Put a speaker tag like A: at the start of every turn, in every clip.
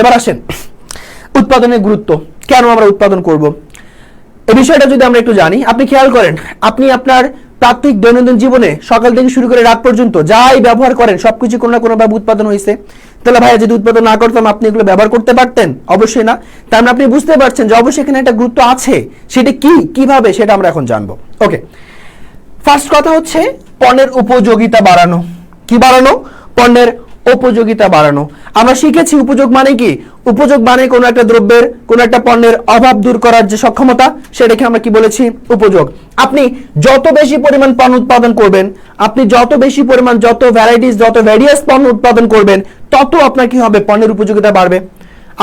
A: এবার আসেন, উৎপাদনের গুরুত্ব। কেন আমরা উৎপাদন করব? এই বিষয়টা যদি আমরা একটু জানি, আপনি খেয়াল করেন, আপনি আপনার প্রাত্যিক দৈনন্দিন জীবনে সকাল থেকে শুরু করে রাত পর্যন্ত যাই ব্যবহার করেন, সবকিছু কোনো না কোনো ভাবে উৎপাদন হয়েছে। তাহলে ভাইয়া, যদি উৎপাদন না করতাম, আপনি এগুলো ব্যবহার করতে পারতেন? অবশ্যই না। তার মানে আপনি বুঝতে পারছেন যে অবশ্যই এখানে একটা গুরুত্ব আছে। সেটা কি? কীভাবে? সেটা আমরা এখন জানব। ওকে। ফার্স্ট কথা হচ্ছে, পণ্যের উপযোগিতা বাড়ানো। কি বাড়ানো? পণ্যের উপযোগিতা বাড়ানো। আমরা শিখেছি উপযোগ মানে কি? উপযোগ মানে কোনো একটা দ্রব্যের, কোনো একটা পণ্যের অভাব দূর করার যে সক্ষমতা, সেটাকে আমরা কি বলেছি? উপযোগ। আপনি যত বেশি পরিমাণ পণ্য উৎপাদন করবেন, আপনি যত বেশি পরিমাণ যত ভ্যারাইটিস যত ভ্যারিয়াস পণ্য উৎপাদন করবেন, তত আপনার কি হবে? পণ্যের উপযোগিতা বাড়বে।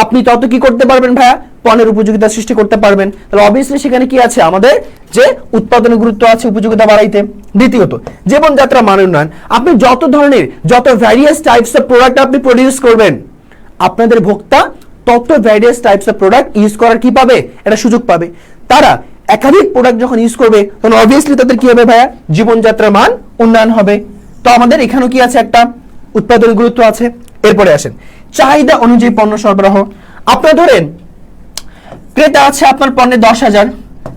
A: আপনি তত কি করতে পারবেন ভাইয়া? পণ্যের উপযোগিতা সৃষ্টি করতে পারবেন। তাহলে অবভিয়াসলি সেখানে কি আছে? আমাদের যে উৎপাদনের গুরুত্ব আছে, উপযোগিতা বাড়াইতে। দ্বিতীয়ত জীবনযাত্রা মান উন্নয়ন আপনি যত ধরনের, যত ভ্যারিয়াস টাইপস অফ প্রোডাক্ট আপনি প্রডিউস করবেন, আপনাদের ভোক্তা তত various types of product use করার কি পাবে? একটা সুযোগ পাবে। তারা একাধিক প্রোডাক্ট যখন ইউজ করবে, তখন অবভিয়াসলি তাদের কি হবে ভাইয়া? জীবনযাত্রার মান উন্নয়ন হবে। তো আমাদের এখানেও কি আছে একটা? উৎপাদনের গুরুত্ব আছে। এরপরে আসেন। চাহিদা অনুযায়ী পণ্য সরবরাহ। আপনার ধরেন, ক্রেতা আছে আপনার পণ্যে দশ হাজার,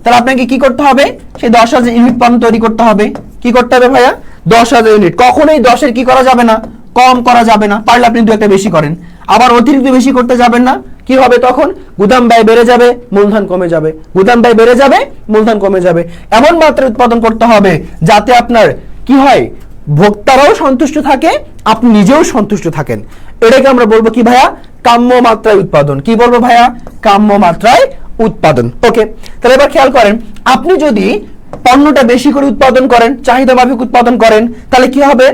A: তাহলে আপনাকে কি করতে হবে? সেই দশ হাজার ইউনিট পণ্য তৈরি করতে হবে। কি করতে হবে ভাইয়া? দশ হাজার ইউনিট কখনোই দশের কি করা যাবে না? কম করা যাবে না। পারলে আপনি দু একটা বেশি করেন। আবার অতিরিক্ত বেশি করতে যাবেন না। কি হবে তখন? গুদাম ব্যয় বেড়ে যাবে, মূলধন কমে যাবে। গুদাম ব্যয় বেড়ে যাবে, মূলধন কমে যাবে। এমন মাত্রায় উৎপাদন করতে হবে যাতে আপনার কি হয়? ভোক্তারাও সন্তুষ্ট থাকে, আপনি নিজেও সন্তুষ্ট থাকেন। এটাকে আমরা বলব কি ভাইয়া? কাম্য মাত্রায় উৎপাদন। কি বলব ভাইয়া? কাম্য মাত্রায় উৎপাদন। ওকে তাহলে এবার খেয়াল করেন, আপনি যদি পণ্যটা বেশি করে উৎপাদন করেন, চাহিদা মাফিক উৎপাদন করেন, তাহলে কি হবে?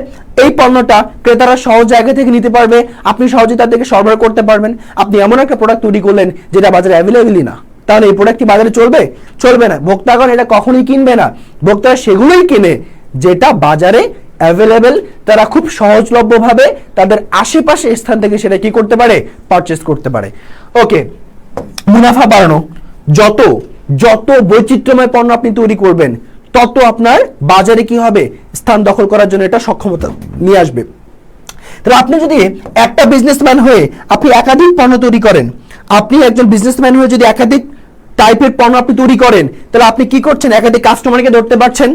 A: এই পণ্যটা ক্রেতারা সহজ জায়গা থেকে নিতে পারবে, আপনি সহজে তাদেরকে সরবরাহ করতে পারবেন। আপনি এমন একটা প্রোডাক্ট তৈরি করলেন যেটা বাজারে অ্যাভেলেবেলই না। তাহলে এই প্রোডাক্ট কি বাজারে চলবে? চলবে না। ভোক্তাগণ এটা কখনোই কিনবে না। ভোক্তারা সেগুলোই কিনে যেটা বাজারে অ্যাভেলেবেল তারা খুব সহজলভ্যভাবে তাদের আশেপাশে স্থান থেকে সেটা কি করতে পারে? পারচেস করতে পারে। ওকে মুনাফা বাড়ানো। যত যত বৈচিত্র্যময় পণ্য আপনি তৈরি করবেন, তত আপনার বাজারে কি হবে? স্থান দখল করার জন্য এটা সক্ষমতা নিয়ে আসবে। তাহলে আপনি যদি একটা বিজনেসম্যান হয়ে আপনি একাধিক পণ্য তৈরি করেন, আপনি একজন বিজনেসম্যান হয়ে যদি একাধিক টাইপের পণ্য আপনি তৈরি করেন, তাহলে আপনি কি করছেন? একাধিক কাস্টমারকে ধরতে পারছেন।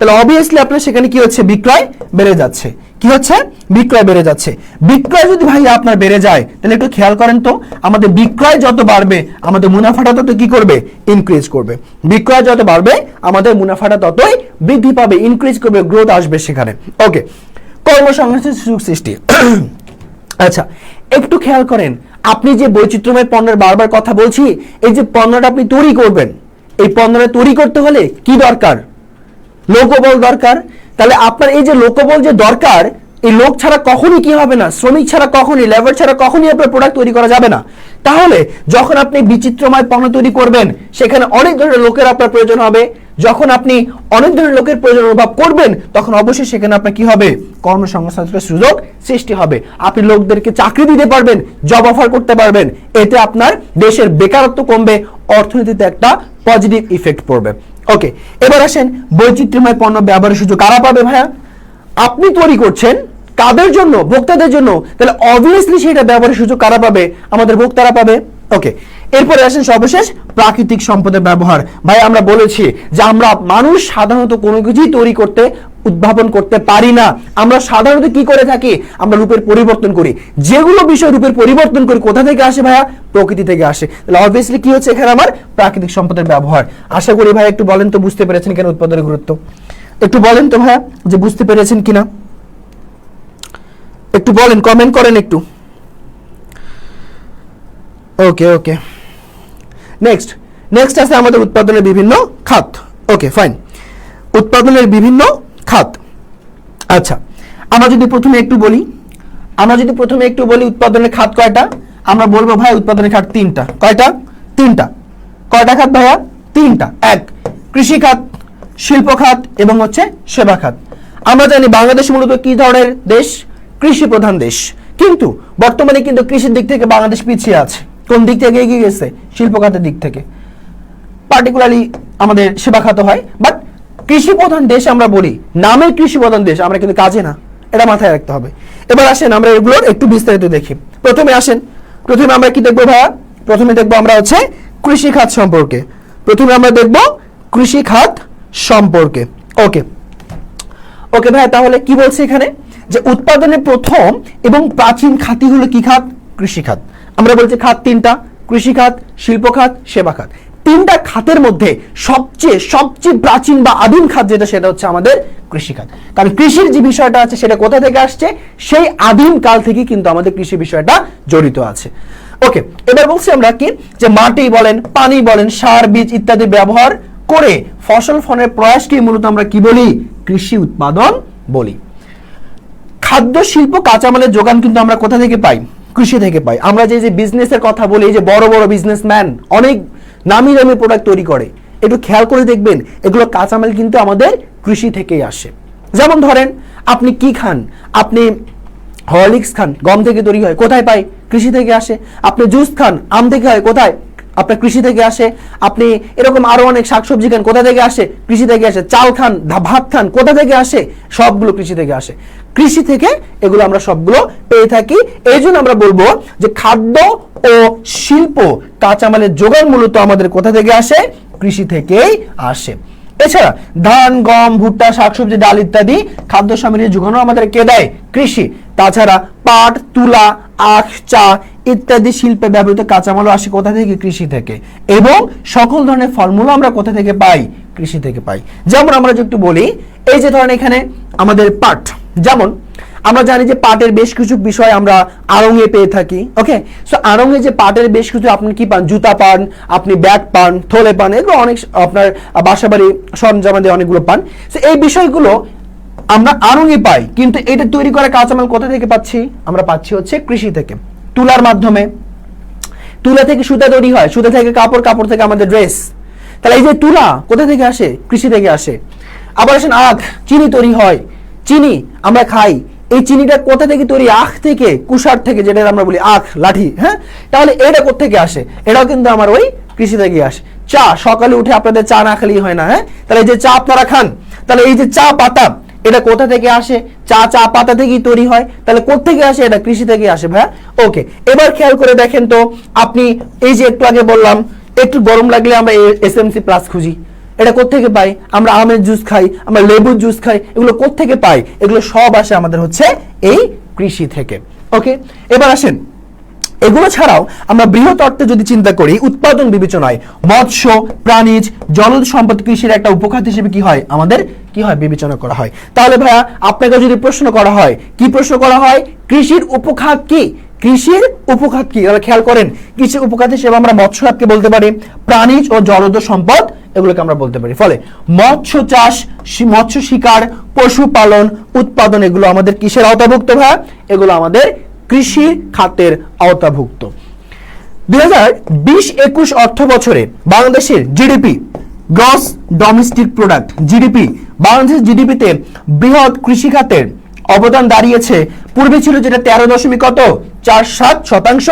A: তাহলে অবভিয়াসলি আপনার সেখানে কি হচ্ছে? বিক্রয় বেড়ে যাচ্ছে। কি হচ্ছে? বিক্রয় বেড়ে যাচ্ছে। বিক্রয় যদি ভাই আপনার বেড়ে যায়, তাহলে একটু খেয়াল করেন তো, আমাদের বিক্রয় যত বাড়বে, আমাদের মুনাফাটা তত কি করবে? ইনক্রিজ করবে। বিক্রয় যত বাড়বে, আমাদের মুনাফাটা ততই বৃদ্ধি পাবে ইনক্রিজ করবে গ্রোথ আসবে সেখানে। ওকে কর্মসংস্থানের সুযোগ সৃষ্টি। আচ্ছা একটু খেয়াল করেন, আপনি যে বৈচিত্র্যময় পণ্যের বারবার কথা বলছি, এই যে পণ্যটা আপনি তৈরি করবেন, এই পণ্যটা তৈরি করতে হলে কি দরকার? লোকবল দরকার। তাহলে আপনার এই যে লোকবল যে দরকার এই লোক ছাড়া কখনই কি হবে না? শ্রমিক ছাড়া কখনই লেবার ছাড়া কখনই আপনার প্রোডাক্ট তৈরি করা যাবে না। তাহলে যখন আপনি বিচিত্রময় পণ্য তৈরি করবেন, সেখানে অনেক ধরনের লোকের আপনার প্রয়োজন হবে। যখন আপনি অনেক ধরনের লোকের প্রয়োজন অনুভব করবেন, তখন অবশ্যই সেখানে আপনার কি হবে? কর্মসংস্থানের সুযোগ সৃষ্টি হবে। আপনি লোকদেরকে চাকরি দিতে পারবেন জব অফার করতে পারবেন। এতে আপনার দেশের বেকারত্ব কমবে, অর্থনীতিতে একটা পজিটিভ ইফেক্ট পড়বে। ওকে এবার আসেন বৈচিত্র্যময় পণ্য ব্যবহারের সুযোগ কারা পাবে ভাইয়া? আপনি তৈরি করছেন কাদের জন্য? ভোক্তাদের জন্য? তাহলে অবভিয়াসলি সেটা ব্যবহারের সুযোগ কারা পাবে? আমাদের ভোক্তারা পাবে। ওকে এরপরে আসেন সর্বশেষ, প্রাকৃতিক সম্পদের ব্যবহার। ভাই, আমরা বলেছি যে আমরা মানুষ সাধারণত কোনো কিছুই তৈরি করতে, উদ্ভাবন করতে পারি না। আমরা সাধারণত কি করে থাকি? আমরা রূপের পরিবর্তন করি। যেগুলো বিষয় রূপের পরিবর্তন করি, কোথা থেকে আসে ভাইয়া? প্রকৃতি থেকে আসে। তাহলে অবভিয়াসলি কি হচ্ছে এখানে আমার? প্রাকৃতিক সম্পদের ব্যবহার। আশা করি ভাই, একটু বলেন তো, বুঝতে পেরেছেন কেন উৎপাদনের গুরুত্ব? একটু বলেন তো ভাইয়া, যে বুঝতে পেরেছেন কিনা? একটু বলেন কমেন্ট করেন একটু। ওকে ওকে নেক্সট নেক্সট আছে আমাদের উৎপাদনের বিভিন্ন খাত। ওকে ফাইন উৎপাদনের বিভিন্ন খাত। আচ্ছা আমরা যদি প্রথমে একটু বলি, আমরা যদি প্রথমে একটু বলি উৎপাদনের খাত কয়টা, আমরা বলব ভাই উৎপাদনের খাত তিনটা। কয়টা? তিনটা। কয়টা খাত ভাইয়া? তিনটা। এক, কৃষি খাত, শিল্প খাত এবং হচ্ছে সেবা খাত। আমরা জানি বাংলাদেশ মূলত কি ধরনের দেশ? কৃষি প্রধান দেশ। কিন্তু বর্তমানে কিন্তু কৃষির দিক থেকে বাংলাদেশ পিছিয়ে আছে। কোন দিক থেকে এগিয়ে গেছে? শিল্প খাতের দিক থেকে। পার্টিকুলারলি আমাদের সেবা খাত হয়। বাট কৃষি প্রধান দেশ আমরা বলি, নামের কৃষি প্রধান দেশ, আমরা কিন্তু কাজে না। এটা মাথায় রাখতে হবে। এবার আসেন আমরা এগুলোর একটু বিস্তারিত দেখি। প্রথমে আসেন, প্রথমে আমরা কি দেখব ভাইয়া? প্রথমে দেখব আমরা হচ্ছে কৃষি খাত সম্পর্কে। প্রথমে আমরা দেখব কৃষি খাত সম্পর্কে। ওকে ওকে ভাই, তাহলে কি বলছে এখানে? যে উৎপাদনের প্রথম এবং প্রাচীন খাতই হলো কি খাত? কৃষি খাত আমরা বলছি খাত তিনটা কৃষি খাত শিল্প খাত সেবা খাত তিনটা খাতের মধ্যে সবচেয়ে সবচেয়ে প্রাচীন বা আদিম খাত যেটা, সেটা হচ্ছে আমাদের কৃষি খাত কারণ কৃষির যে বিষয়টা আছে, সেটা কোথা থেকে আসছে? সেই আদিম কাল থেকে কিন্তু আমাদের কৃষি বিষয়টা জড়িত আছে। ওকে, এবার বলছি আমরা কি? যে মাটি বলেন, পানি বলেন, সার, বীজ ইত্যাদি ব্যবহার করে ফসল ফলের প্রয়াসকে মূলত আমরা কি বলি? কৃষি উৎপাদন বলি। খাদ্য, শিল্প, কাঁচামালের যোগান কিন্তু আমরা কোথা থেকে পাই? কৃষি থেকে পাই। আমরা যে যে বিজনেসের কথা বলি, এই যে বড় বড় বিজনেসম্যান অনেক নামি দামি প্রোডাক্ট তৈরি করে। একটু খেয়াল করে দেখবেন, এগুলো কাঁচামাল কিন্তু আমাদের কৃষি থেকেই আসে। যেমন ধরেন, আপনি কি খান? আপনি হরলিক্স খান, গম থেকে তৈরি হয়, কোথায় পাই? কৃষি থেকে আসে। আপনি জুস খান, আম থেকে হয়, কোথায়? আপনার কৃষি থেকে আসে, আপনি এরকম আরও অনেক শাকসবজি খান, কোথা থেকে আসে? কৃষি থেকে আসে। চাল খান ভাত খান, কোথা থেকে আসে? সবগুলো কৃষি থেকে আসে। কৃষি থেকে এগুলো আমরা সবগুলো পেয়ে থাকি। এই জন্য আমরা বলব যে খাদ্য ও শিল্প কাঁচামালের যোগান মূলত আমাদের কোথা থেকে আসে? কৃষি থেকেই আসে। এছাড়া ধান, গম, ভুট্টা, শাকসবজি, ডাল ইত্যাদি খাদ্য সামগ্রী যোগানো আমাদেরকে দেয় কৃষি। তাছাড়া পাট, তুলা, আখ, চা ইত্যাদি শিল্পে ব্যবহৃত কাঁচামালও আসে কোথা থেকে? কৃষি থেকে। এবং সকল ধরনের ফলমূলও আমরা কোথা থেকে পাই? কৃষি থেকে পাই। যেমন আমরা যদি একটু বলি, এই যে ধরেন এখানে আমাদের পাট, যেমন আমরা জানি যে পাটের বেশ কিছু বিষয় আমরা আড়ঙে পেয়ে থাকি ওকে সো আড়ঙে যে পাটের বেশ কিছু, আপনি কি পান? জুতা পান, আপনি ব্যাগ পান, থলে পান, এগুলো অনেক আপনার বাসাবাড়ি সরঞ্জামাদি অনেকগুলো পান। সো এই বিষয়গুলো আমরা আড়ঙে পাই, কিন্তু এটা তৈরি করা কাঁচামাল কোথা থেকে পাচ্ছি? আমরা পাচ্ছি হচ্ছে কৃষি থেকে। তুলার মাধ্যমে। তুলা থেকে সুতা তৈরি হয়, সুতা থেকে কাপড় কাপড় থেকে আমাদের ড্রেস তাহলে এই যে তুলা কোথা থেকে আসে? কৃষি থেকে আসে। আবার আসেন আখ, চিনি তৈরি হয়। চিনি আমরা খাই এই চিনিটা কোথা থেকে তৈরি? আখ থেকে, কুষার থেকে যেটা আমরা বলি আখ, লাঠি হ্যাঁ? তাহলে এটা কোথা থেকে আসে? এটাও কিন্তু আমার ওই কৃষি থেকে আসে। চা, সকালে উঠে আপনাদের চা না খেলেই হয় না হ্যাঁ? তাহলে যে চা আপনারা খান, তাহলে এই যে চা পাতা, এটা কোথা থেকে আসে? চা চা পাতা থেকেই তৈরি হয়। তাহলে কোথা আসে? এটা কৃষি থেকে আসে, ভাইয়া। ওকে এবার খেয়াল করে দেখেন তো, আপনি এই যে একটু আগে বললাম, একটু গরম লাগলে আমরা এস এসএমসি প্লাস খুঁজি। এটা কোত্থেকে পাই? আমরা আমের জুস খাই, আমরা লেবুর জুস খাই, এগুলো কোত্থেকে পাই? এগুলো সব আসে আমাদের হচ্ছে এই কৃষি থেকে। ওকে এবার আসেন। এগুলো ছাড়াও আমরা বৃহৎ অর্থে যদি চিন্তা করি, উৎপাদন বিবেচনায় মৎস্য, প্রাণীজ, জলজ সম্পদ কৃষির একটা উপখাত হিসেবে কি হয়? আমাদের কি হয়? বিবেচনা করা হয়। তাহলে ভাইয়া, আপনাকে যদি প্রশ্ন করা হয়, কি প্রশ্ন করা হয়? কৃষির উপখাত কি? কৃষির উপখাত কি? খেয়াল করেন, কৃষির উপখাত হিসেবে আমরা মৎস্য বলতে পারি, প্রাণীজ ও জলজ সম্পদ এগুলোকে আমরা বলতে পারি। ফলে মৎস্য চাষ মৎস্য শিকার, পশুপালন, উৎপাদন, এগুলো আমাদের কিসের আওতাভুক্ত ভাইয়া এগুলো আমাদের কৃষি খাতের আওতাভুক্ত। দুই হাজার বিশ একুশ অর্থ বছরে বাংলাদেশের GDP, gross domestic product, GDP, বাংলাদেশের জিডিপিতে বৃহৎ কৃষি খাতের অবদান দাঁড়িয়েছে। পূর্বে ছিল যেটা তেরো দশমিক কত? চার সাত শতাংশ।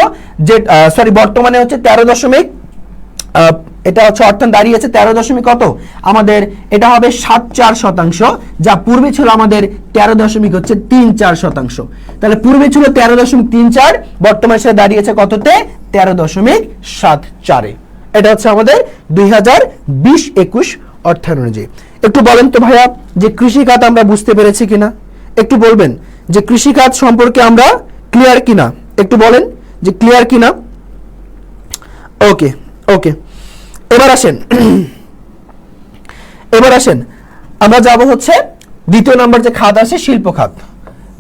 A: যে সরি বর্তমানে হচ্ছে তেরো দশমিক এটা হচ্ছে অর্থাৎ দাঁড়িয়েছে তেরো দশমিক কত? আমাদের এটা হবে সাত চার শতাংশ, যা পূর্বে ছিল আমাদের তেরো দশমিক হচ্ছে তিন চার শতাংশ। তাহলে পূর্বে ছিল তেরো দশমিক তিন চার, বর্তমানে সেটা দাঁড়িয়েছে কততে? তেরো দশমিক সাত চারে। এটা হচ্ছে আমাদের দুই হাজার বিশ একুশ অর্থায়ন অনুযায়ী একটু বলেন তো ভাইয়া, যে কৃষি খাত আমরা বুঝতে পেরেছি কিনা? একটু বলবেন, যে কৃষি খাত সম্পর্কে আমরা ক্লিয়ার কিনা? একটু বলেন, যে ক্লিয়ার কিনা? ওকে ওকে। এবার আসেন। এবার আসেন। আমরা যাব হচ্ছে দ্বিতীয় নাম্বার যে খাত আছে, শিল্প খাত।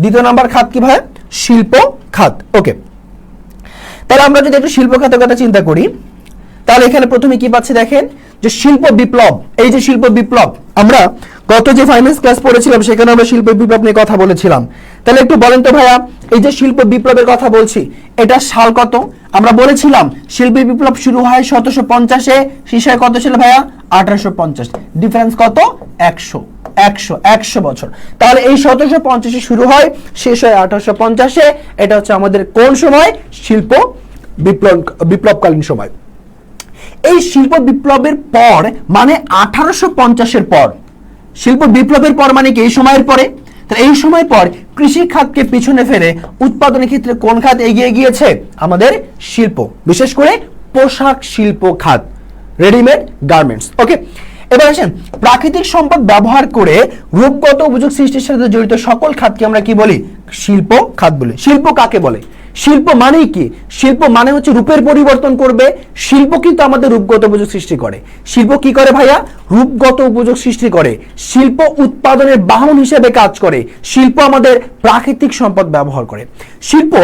A: দ্বিতীয় নাম্বার খাত কি ভাই? শিল্প খাত। ওকে। তাহলে আমরা যদি একটু শিল্প খাতের কথা চিন্তা করি, তাহলে এখানে প্রথমে কি পাচ্ছি দেখেন? যে শিল্প বিপ্লব। এই যে শিল্প বিপ্লব, আমরা গত যে ফাইন্যান্স ক্লাস পড়েছিলাম, সেখানে আমরা শিল্প বিপ্লব নিয়ে কথা বলেছিলাম। তাহলে একটু বলেন তো ভাইয়া, এই যে শিল্প বিপ্লবের কথা বলছি, এটা সাল কত? আমরা বলেছিলাম, শিল্প বিপ্লব শুরু হয় সতেরোশো পঞ্চাশে, শেষ হয় কত ছিল ভাইয়া? আঠারোশো পঞ্চাশ। ডিফারেন্স কত? একশো। একশো একশো বছর। তাহলে এই সতেরোশো পঞ্চাশে শুরু হয়, শেষ হয় আঠারোশো পঞ্চাশে। এটা হচ্ছে আমাদের কোন সময়? শিল্প বিপ্লব, বিপ্লবকালীন সময়। এই শিল্প বিপ্লবের পর মানে আঠারোশো পঞ্চাশের পর শিল্প বিপ্লবের পর মানে কি? এই সময়ের পরে? তাহলে এই সময় পর কৃষি খাতকে পিছনে ফেলে উৎপাদনের ক্ষেত্রে কোন খাত এগিয়ে গিয়েছে? আমাদের শিল্প, বিশেষ করে পোশাক শিল্প খাত রেডিমেড গার্মেন্টস ওকে এবার আসেন, প্রাকৃতিক সম্পদ ব্যবহার করে রূপগত উপযোগ সৃষ্টির সাথে জড়িত সকল খাতকে আমরা কি বলি? শিল্প খাত বলি। শিল্প কাকে বলে? শিল্প মানেই কি? শিল্প মানে হচ্ছে রূপের পরিবর্তন করবে। শিল্প কিন্তু আমাদের রূপগত উপযোগ সৃষ্টি করে। শিল্প কি করে ভাইয়া? রূপগত উপযোগ সৃষ্টি করে। শিল্প উৎপাদনের বাহন হিসেবে কাজ করে। শিল্প আমাদের প্রাকৃতিক সম্পদ ব্যবহার করে। শিল্প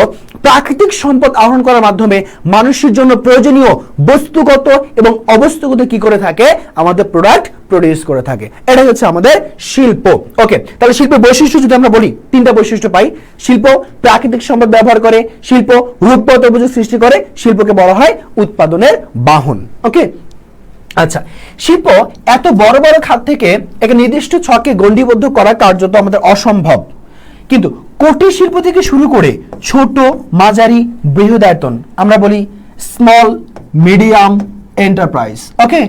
A: প্রাকৃতিক সম্পদ আহরণ করার মাধ্যমে মানুষের জন্য প্রয়োজনীয় বস্তুগত এবং অবস্তুগত কি করে থাকে? আমাদের প্রোডাক্ট প্রডিউস করে থাকে। এটাই হচ্ছে আমাদের শিল্প। ওকে তাহলে শিল্পের বৈশিষ্ট্য যদি আমরা বলি, তিনটা বৈশিষ্ট্য পাই। শিল্প প্রাকৃতিক সম্পদ ব্যবহার করে। শিল্প রূপগত উপযোগ সৃষ্টি করে, শিল্পকে বলা হয় উৎপাদনের বাহন। ওকে? আচ্ছা শিল্প এত বড় বড় খাত থেকে একটা নির্দিষ্ট ছকে গণ্ডিবদ্ধ করা কার্যত আমাদের অসম্ভব। কিন্তু কুটির শিল্প থেকে শুরু করে ছোট, মাঝারি, বৃহদায়তন, আমরা বলি small medium enterprise okay?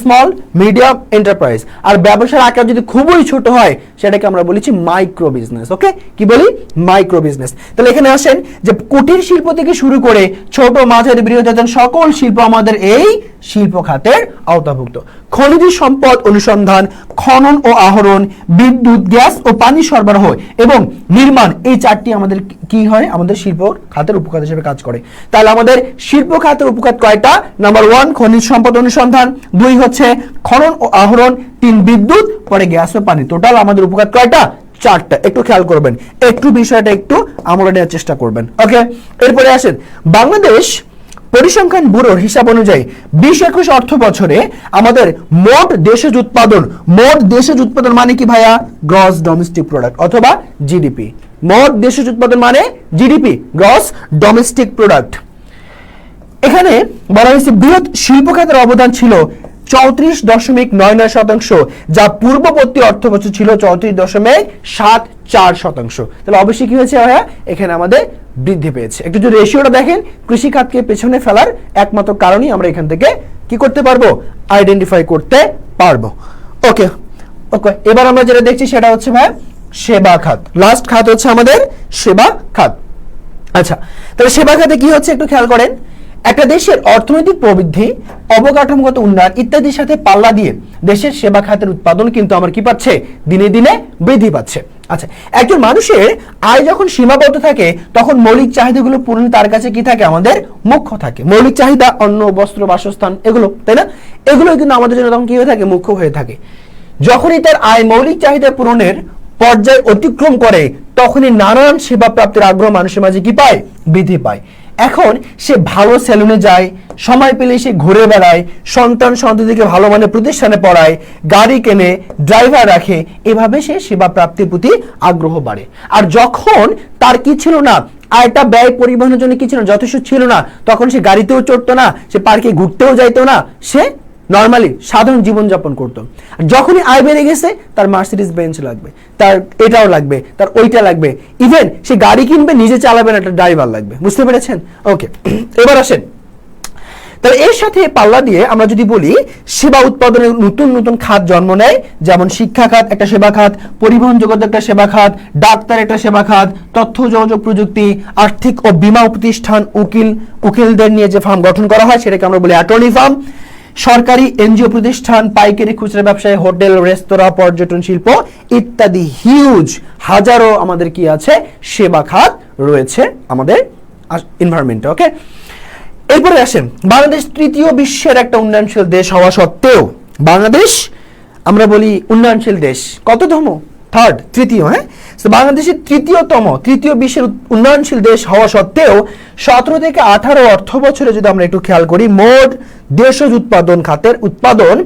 A: Small medium enterprise আর ব্যবসার আকার যদি খুবই ছোট হয়, সেটাকে আমরা বলেছি মাইক্রো বিজনেস ওকে কি বলি? মাইক্রো বিজনেস তাহলে এখানে আসেন যে কুটির শিল্প থেকে শুরু করে ছোট মাঝারি বৃহৎ সকল শিল্প আমাদের এই শিল্প খাতের আওতাভুক্ত। খনিজ সম্পদ অনুসন্ধান, খনন ও আহরণ, বিদ্যুৎ, গ্যাস ও পানি সরবরাহ এবং নির্মাণ, এই চারটি আমাদের কি হয়? আমাদের শিল্প খাতের উপখাত হিসেবে কাজ করে। তাহলে আমাদের শিল্প খাতের উপখাত কয়টা? নাম্বার ওয়ান খনিজ সম্পদ অনুসন্ধান। দুই হচ্ছে খনন ও আহরণ। তিন, বিদ্যুৎ। পরে গ্যাস ও পানি। টোটাল আমাদের উপখাত কয়টা? চারটা। একটু খেয়াল করবেন। একটু বিষয়টা একটু আমলে নেওয়ার চেষ্টা করবেন। ওকে এরপরে আসেন। বাংলাদেশ পরিসংখ্যান ব্যুরোর হিসাব অনুযায়ী বিশ একুশ অর্থ বছরে আমাদের মোট দেশজ উৎপাদন, মোট দেশজ উৎপাদন মানে কি ভাইয়া? গ্রস ডোমেস্টিক প্রোডাক্ট অথবা জিডিপি মোট দেশজ উৎপাদন মানে জিডিপি গ্রস ডোমেস্টিক প্রোডাক্ট এখানে বলা হয়েছে বৃহৎ শিল্প খাতের অবদান ছিল চৌত্রিশ দশমিক নয় নয় শতাংশ, যা পূর্ববর্তী অর্থ বছর ছিল চৌত্রিশ দশমিক সাত চার শতাংশ। তাহলে অবশ্যই কি হয়েছে ভাইয়া? এখানে আমাদের বৃদ্ধি পেয়েছে। একটু যদি রেশিওটা দেখেন কৃষি খাতকে পেছনে ফেলার একমাত্র কারণই আমরা এখান থেকে কি করতে পারব? আইডেন্টিফাই করতে পারব। ওকে ওকে এবার আমরা যেটা দেখছি সেটা হচ্ছে ভাই সেবা খাত। লাস্ট খাত হচ্ছে আমাদের সেবা খাত। আচ্ছা তাহলে সেবা খাতে কি হচ্ছে একটু খেয়াল করেন। একটা দেশের অর্থনৈতিক প্রবৃদ্ধি, অবকাঠামোগত উন্নয়ন ইত্যাদির সাথে পাল্লা দিয়ে দেশের সেবা খাতের উৎপাদন কিন্তু আমার কি পাচ্ছে? দিনে দিনে বৃদ্ধি পাচ্ছে। আচ্ছা একজন মানুষের আয় যখন সীমাবদ্ধ থাকে, তখন মৌলিক চাহিদাগুলো পূরণ তার কাছে কি থাকে? আমাদের মুখ্য থাকে। মৌলিক চাহিদা, অন্ন, বস্ত্র, বাসস্থান, এগুলো, তাই না? এগুলো কিন্তু আমাদের জন্য তখন কি হয়ে থাকে? মুখ্য হয়ে থাকে। যখনই তার আয় মৌলিক চাহিদা পূরণের পর্যায় অতিক্রম করে, তখনই নানান সেবা প্রাপ্তির আগ্রহ মানুষের মাঝে কি পায়? বৃদ্ধি পায়। এখন সে ভালো সেলুনে যায়, সময় পেলে সে ঘুরে বেড়ায়, সন্তান সন্ততিকে ভালো মানের প্রতিষ্ঠানে পড়ায়, গাড়ি কেনে ড্রাইভার রাখে, এভাবে সে সেবা প্রাপ্তির প্রতি আগ্রহ বাড়ে। আর যখন তার কি ছিল না, আয়টা ব্যয় পরিবহনের জন্য কি ছিল যথেষ্ট ছিল না, তখন সে গাড়িতেও চড়তো না, সে পার্কে ঘুরতেও যাইতো না, সে নর্মালি সাধারণ জীবনযাপন করতো। যখনই আয় বেড়ে গেছে, তার মার্সিডিজ বেঞ্চ লাগবে, তার এটাও লাগবে, তার ওইটা লাগবে। ইভেন সে গাড়ি কিনবে, নিজে চালাবে না, একটা ড্রাইভার লাগবে। বুঝতে পেরেছেন? ওকে এবার আসেন। তাহলে এর সাথে পাল্লা দিয়ে আমরা যদি বলি, সেবা উৎপাদনের নতুন নতুন খাত জন্ম নেয়। যেমন শিক্ষা খাত, একটা সেবা খাত, পরিবহন জগৎ একটা সেবা খাত, ডাক্তার একটা সেবা খাত, তথ্য, যোগাযোগ প্রযুক্তি, আর্থিক ও বীমা প্রতিষ্ঠান উকিল, উকিলদের নিয়ে যে ফার্ম গঠন করা হয়, সেটাকে আমরা বলি অ্যাটর্নি ফার্ম সরকারি এনজিও প্রতিষ্ঠান পাইকারি খুচরা ব্যবসায়, হোটেল, রেস্তোরাঁ, পর্যটন শিল্প ইত্যাদি হিউজ হাজারো আমাদের কি আছে? সেবা খাত রয়েছে আমাদের এনভায়রনমেন্টে ওকে এরপরে আসেন, বাংলাদেশ তৃতীয় বিশ্বের একটা উন্নয়নশীল দেশ হওয়া সত্ত্বেও, বাংলাদেশ, আমরা বলি উন্নয়নশীল দেশ কত কততম? থার্ড তৃতীয় হ্যাঁ? বাংলাদেশের তৃতীয়তম, তৃতীয় বিশ্বের উন্নয়নশীল দেশ হওয়া সত্ত্বেও সতেরো থেকে আঠারো অর্থ বছরে যদি আমরা একটু খেয়াল করি, মোট দেশজ উৎপাদন খাতের উৎপাদন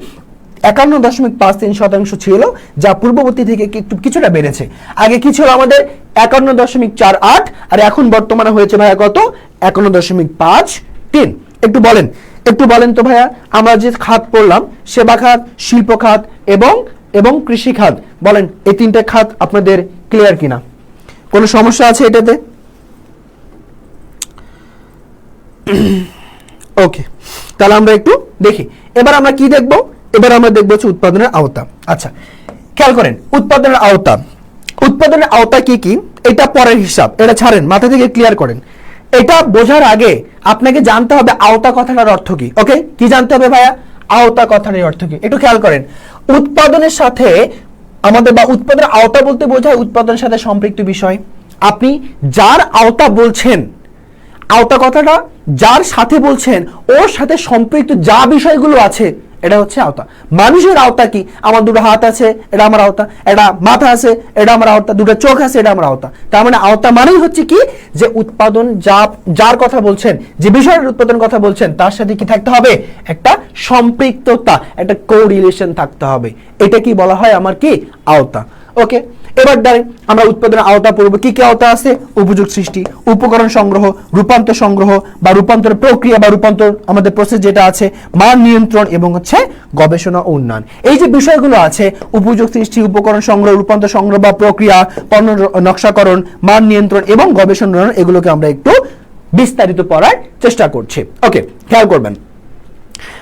A: একান্ন দশমিক পাঁচ তিন শতাংশ ছিল, যা পূর্ববর্তী থেকে একটু কিছুটা বেড়েছে। আগে কি ছিল আমাদের? একান্ন দশমিক চার আট, আর এখন বর্তমানে হয়েছে ভাইয়া কত? একান্ন দশমিক পাঁচ তিন। একটু বলেন একটু বলেন তো ভাইয়া, আমরা যে খাত পড়লাম, সেবা খাত, শিল্প খাত এবং এবং কৃষি খাত বলেন, এই তিনটা খাত আপনাদের ক্লিয়ার কিনা? কোনো সমস্যা আছে এটাতে? ওকে তাহলে আমরা একটু দেখি। এবার আমরা কি দেখব? এবার আমরা দেখব হচ্ছে উৎপাদনের আওতা। আচ্ছা খেয়াল করেন, উৎপাদনের আওতা। উৎপাদনের আওতা কি কি? এটা পরের হিসাব, এটা ছাড়েন, মাথা থেকে ক্লিয়ার করেন। এটা বোঝার আগে আপনাকে জানতে হবে আওতা কথাটার অর্থ কি। ওকে কি জানতে হবে ভাইয়া? আওতা কথাটার অর্থ কি। একটু খেয়াল করেন উৎপাদনের সাথে আমাদের বা উৎপাদনের আওতা বলতে বোঝায় উৎপাদনের সাথে সম্পৃক্ত বিষয়। আপনি যার আওতা বলছেন, আওতা কথাটা যার সাথে বলছেন, ওর সাথে সম্পৃক্ত যা বিষয়গুলো আছে এটা হচ্ছে আওতা। মানুষের আওতা কি? আমার দুটো হাত আছে, এটা আমার আওতা। এটা মাথা আছে, এটা আমার আওতা। দুটো চোখ আছে, এটা আমার আওতা। তার মানে আওতা মানেই হচ্ছে কি? যে উৎপাদন যা, যার কথা বলছেন, যে বিষয়ের উৎপাদন কথা বলছেন, তার সাথে কি থাকতে হবে? একটা সম্পৃক্ততা, একটা কোরিলেশন থাকতে হবে। এটা কি বলা হয় আমার কি? আওতা। ওকে এবার দ্বারে আমরা উৎপাদনের আওতা পড়ব কি কি আওতা আছে? উপযোগ সৃষ্টি, উপকরণ সংগ্রহ, রূপান্তর সংগ্রহ বা রূপান্তর প্রক্রিয়া বা রূপান্তর আমাদের প্রসেস যেটা আছে, মান নিয়ন্ত্রণ এবং হচ্ছে গবেষণা উন্নয়ন। এই যে বিষয়গুলো আছে, উপযোগ সৃষ্টি, উপকরণ সংগ্রহ, রূপান্তর সংগ্রহ বা প্রক্রিয়া, পণ্য নকশাকরণ, মান নিয়ন্ত্রণ এবং গবেষণা এগুলোকে আমরা একটু বিস্তারিত পড়ার চেষ্টা করছি। ওকে খেয়াল করবেন।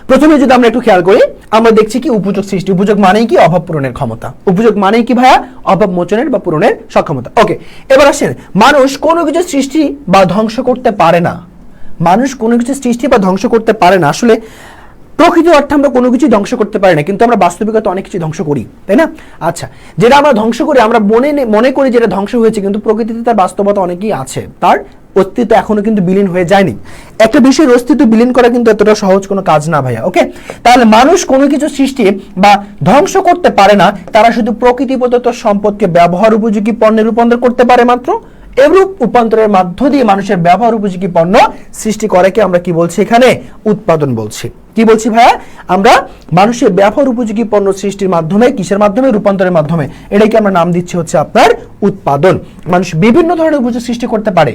A: প্রথমে যদি আমরা একটু খেয়াল করি, আমরা দেখছি কি উপযোগ সৃষ্টি। উপযোগ মানেই কি অভাব পূরণের ক্ষমতা। উপযোগ মানেই কি ভাইয়া? অভাব মোচনের বা পূরণের সক্ষমতা। ওকে এবার আসেন, মানুষ কোনো কিছু সৃষ্টি বা ধ্বংস করতে পারে না। মানুষ কোনো কিছু সৃষ্টি বা ধ্বংস করতে পারে না। আসলে প্রকৃতির অর্থে আমরা কোনো কিছু ধ্বংস করতে পারি না, কিন্তু আমরা বাস্তবিকতা অনেক কিছু ধ্বংস করি, তাই না? আচ্ছা যেটা আমরা ধ্বংস করি, আমরা মনে মনে করি যেটা ধ্বংস হয়েছে, কিন্তু প্রকৃতিতে তার বাস্তবতা অনেকই আছে। তার অস্তিত্ব এখনও কিন্তু বিলীন হয়ে যায়নি। একটা বিষয়ের অস্তিত্ব বিলীন করা কিন্তু এতটা সহজ কোনো কাজ না ভাইয়া ওকে তাহলে মানুষ কোনো কিছু সৃষ্টি বা ধ্বংস করতে পারে না, তারা শুধু প্রকৃতি প্রদত্ত সম্পদকে ব্যবহার উপযোগী পণ্যে রূপান্তর করতে পারে মাত্র। এরূপ রূপান্তরের মাধ্য দিয়ে মানুষের ব্যবহার উপযোগী পণ্য সৃষ্টি করাকে আমরা কি বলছি এখানে? উৎপাদন বলছি। কি বলছি ভাইয়া? আমরা মানুষের ব্যবহার উপযোগী পণ্য সৃষ্টির মাধ্যমে, কিসের মাধ্যমে? রূপান্তরের মাধ্যমে। এটাকে আমরা নাম দিচ্ছি হচ্ছে আপনার উৎপাদন। মানুষ বিভিন্ন ধরনের উপযোগ সৃষ্টি করতে পারে।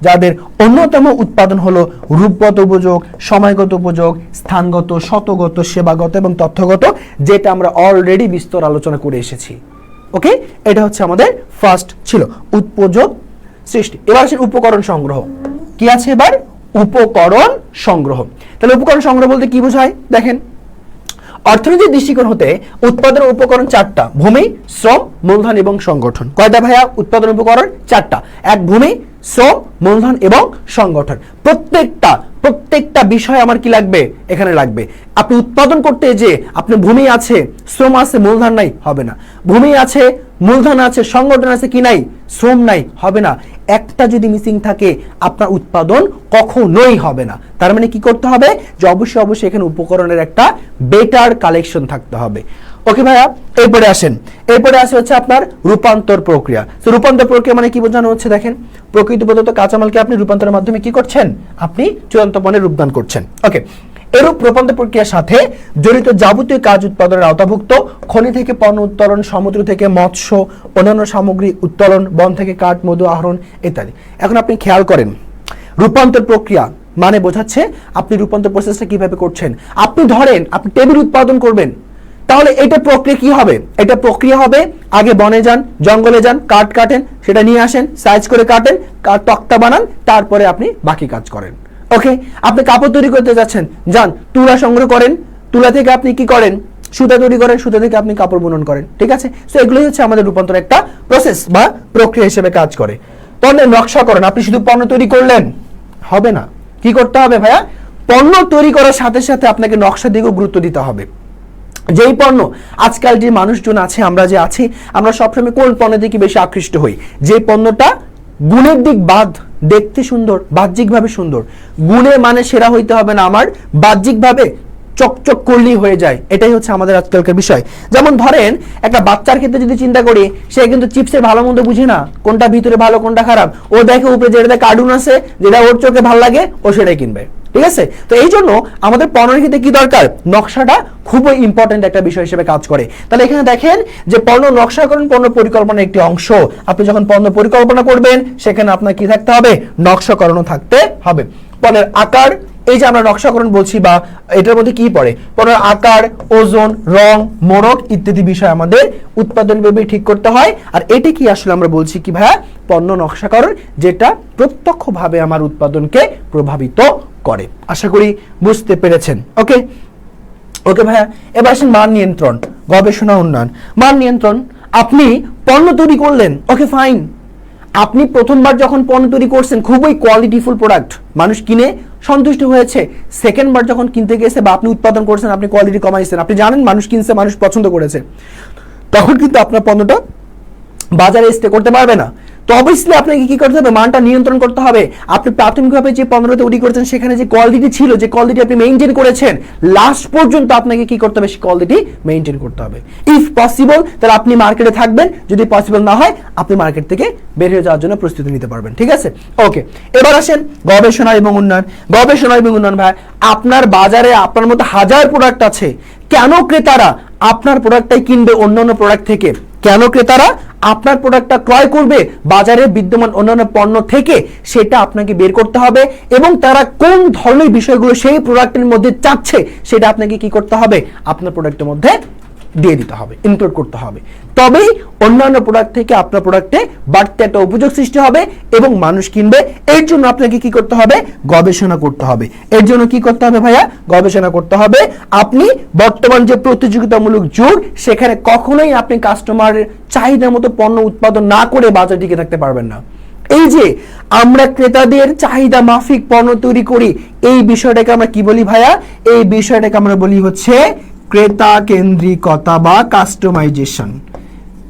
A: যাদের অন্যতম উৎপাদন হলো রূপগত উপযোগ, সময়গত উপযোগ, স্থানগত, শতগত, সেবাগত এবং তথ্যগত, যেটা আমরা অলরেডি বিস্তর আলোচনা করে এসেছি। ওকে এটা হচ্ছে আমাদের ফার্স্ট ছিল উপযোগ সৃষ্টি। এবার আসেন উপকরণ সংগ্রহ। কি আছে এবার? উপকরণ সংগ্রহ। তাহলে উপকরণ সংগ্রহ বলতে কি বোঝায়? দেখেন। অর্থনৈতিক দৃষ্টিকোণ হতে উৎপাদন উপকরণ চারটা, ভূমি, শ্রম, মূলধন এবং সংগঠন। কয়টা ভাইয়া? উৎপাদন উপকরণ চারটা। এক, ভূমি, শ্রম, মূলধন এবং সংগঠন। প্রত্যেকটা প্রত্যেকটা বিষয় আমার কি লাগবে? এখানে লাগবে। আপনি উৎপাদন করতে যে আপনি ভূমি আছে, শ্রম আছে, মূলধন নাই, হবে না। ভূমি আছে মূলধন আছে, সংগঠন আছে কি নাই? শ্রম নাই, হবে না। একটা যদি মিসিং থাকে, আপনার উৎপাদন কখনোই হবে না। তার মানে কি করতে হবে? যে অবশ্যই অবশ্যই এখানে উপকরণের একটা বেটার কালেকশন থাকতে হবে। ওকে ভাইয়া, এরপরে আসেন। এরপরে আসে হচ্ছে আপনার রূপান্তর প্রক্রিয়া। তো রূপান্তর প্রক্রিয়া মানে কি বোঝানো হচ্ছে দেখেন? প্রকৃতি প্রদত্ত কাঁচামালকে আপনি রূপান্তরের মাধ্যমে কি করছেন? আপনি চূড়ান্ত পণ্যে রূপদান করছেন। ওকে এরূপ রূপান্তর প্রক্রিয়ার সাথে জড়িত যাবতীয় কাজ উৎপাদনের আওতাভুক্ত, খনি থেকে পণ্য উত্তোলন, সমুদ্র থেকে মৎস্য, অন্যান্য সামগ্রী উত্তোলন, বন থেকে কাঠ, মধু, আহরণ ইত্যাদি। এখন আপনি খেয়াল করেন, রূপান্তর প্রক্রিয়া মানে বোঝাচ্ছে আপনি রূপান্তর প্রসেসটা কীভাবে করছেন। আপনি ধরেন, আপনি টেবিল উৎপাদন করবেন, তাহলে এটা প্রক্রিয়া কি হবে? এটা প্রক্রিয়া হবে, আগে বনে যান, জঙ্গলে যান, কাঠ কাটেন, সেটা নিয়ে আসেন সাইজ করে কাটেন তক্তা বানান, তারপরে আপনি বাকি কাজ করেন। ওকে আপনি কাপড় তৈরি করতে যাচ্ছেন। যান, তুলা সংগ্রহ করেন। তুলা থেকে আপনি কি করেন? সুতা তৈরি করেন, সুতা থেকে আপনি কাপড় বুনন করেন। ঠিক আছে? তো এগুলোই হচ্ছে আমাদের রূপান্তর একটা প্রসেস বা প্রক্রিয়া হিসেবে কাজ করে। পণ্যের নকশা করেন। আপনি শুধু পণ্য তৈরি করলেন? হবে না। কি করতে হবে ভাইয়া? পণ্য তৈরি করার সাথে সাথে আপনাকে নকশা দিকেও গুরুত্ব দিতে হবে। যেই পণ্য আজকাল যে মানুষজন আছে, আমরা যে আছি, আমরা সবসময় কোন পণ্যের দিকে বেশি আকৃষ্ট হই? যে পণ্যটা গুণের দিক বাদ, দেখতে সুন্দর, বাহ্যিকভাবে সুন্দর। গুণে মানে সেরা হইতে হবে না আমার, বাহ্যিকভাবে চকচক করলেই হয়ে যায়। এটাই হচ্ছে আমাদের আজকালকার বিষয়। যেমন ধরেন, একটা বাচ্চার ক্ষেত্রে যদি চিন্তা করি, সে কিন্তু চিপসের ভালো মন্দ বুঝে না, কোনটা ভিতরে ভালো, কোনটা খারাপ। ও দেখে উপরে যেটাতে কার্টুন আছে, যেটা ওর চোখে ভালো লাগে, ও সেটাই কিনবে। ঠিক আছে? তো এই জন্য আমাদের ক্ষেত্রে কি দরকার? নকশাটা খুবই ইম্পর্টেন্ট একটা বিষয় হিসেবে কাজ করে। তাহলে এখানে দেখেন যে পণ্য নকশাকরণ পণ্য পরিকল্পনার একটি অংশ। আপনি যখন পণ্য পরিকল্পনা করবেন, সেখানে আপনার কি থাকতে হবে? নকশাকরণও থাকতে হবে। পণ্যের আকার, এই যে আমরা নকশাকরণ বলছি বা এটার মধ্যে কি পড়ে? পণ্যের আকার, ওজন, রং, মোড়ক ইত্যাদি বিষয় আমাদের উৎপাদন ভেবে ঠিক করতে হয়। আর এটি কি আসলে আমরা বলছি কি ভাইয়া? পণ্য নকশাকরণ, যেটা প্রত্যক্ষভাবে আমার উৎপাদনকে প্রভাবিত করে। আশা করি বুঝতে পেরেছেন। ওকে? ওকে ভাইয়া, এবার আসেন মান নিয়ন্ত্রণ, গবেষণা উন্নয়ন। মান নিয়ন্ত্রণ, আপনি পণ্য তৈরি করলেন, ওকে ফাইন। আপনি প্রথমবার যখন পণ্য তৈরি করছেন, খুবই কোয়ালিটিফুল প্রোডাক্ট মানুষ কিনে সন্তুষ্ট হয়েছে। সেকেন্ড বার যখন কিনতে গেছে বা আপনি উৎপাদন করছেন, আপনি কোয়ালিটি কমাইছেন। আপনি জানেন মানুষ কিনছে, মানুষ পছন্দ করেছে। তখন কিন্তু আপনার পণ্যটা বাজারে স্টে করতে পারবে না। তো অবভিয়াসলি আপনাকে কি করতে হবে? মানটা নিয়ন্ত্রণ করতে হবে। আপনি প্রাথমিকভাবে যে পণ্যটা তৈরি করেছেন, সেখানে যে কোয়ালিটি ছিল, যে কোয়ালিটি আপনি মেনটেন করেছেন লাস্ট পর্যন্ত আপনাকে কি করতে হবে? সেই কোয়ালিটি মেনটেন করতে হবে। ইফ পসিবল তাহলে আপনি মার্কেটে থাকবেন। যদি পসিবল না হয়, আপনি মার্কেট থেকে বের হয়ে যাওয়ার জন্য প্রস্তুতি নিতে পারবেন। ঠিক আছে? ওকে এবার আসেন গবেষণা এবং উন্নয়ন। গবেষণা এবং উন্নয়ন ভাই, আপনার বাজারে আপনার মতো হাজার প্রোডাক্ট আছে। কেন ক্রেতারা আপনার প্রোডাক্টটাই কিনবে অন্যান্য প্রোডাক্ট থেকে? কেন ক্রেতারা আপনার প্রোডাক্টটা ক্রয় করবে, বাজারে বিদ্যমান অন্যান্য পণ্য থেকে সেটা আপনাকে বের করতে হবে এবং তারা কোন ধরনের বিষয়গুলো সেই প্রোডাক্টের মধ্যে চাচ্ছে, সেটা আপনাকে কি করতে হবে? আপনার প্রোডাক্টের মধ্যে দিয়ে দিতে হবে ইনক্লুড করতে হবে। তবেই অন্যান্য প্রোডাক্ট থেকে আপনার প্রোডাক্টে বাড়তি একটা উপযোগ সৃষ্টি হবে এবং মানুষ কিনবে। এর জন্য আপনাকে কি করতে হবে? গবেষণা করতে হবে। এর জন্য কি করতে হবে ভাইয়া? গবেষণা করতে হবে। আপনি বর্তমান যে প্রতিযোগিতামূলক যুগ, সেখানে কখনোই আপনি কাস্টমারের চাহিদার মতো পণ্য উৎপাদন না করে বাজার টিকে থাকতে পারবেন না। এই যে আমরা ক্রেতাদের চাহিদা মাফিক পণ্য তৈরি করি, এই বিষয়টাকে আমরা কি বলি ভাইয়া? এই বিষয়টাকে আমরা বলি হচ্ছে ক্রেতা কেন্দ্রিকতা বা কাস্টমাইজেশন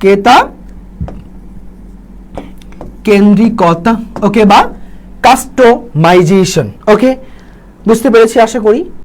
A: ক্রেতা কেন্দ্রিকতা ওকে বা কাস্টমাইজেশন ওকে বুঝতে পেরেছি আশা করি।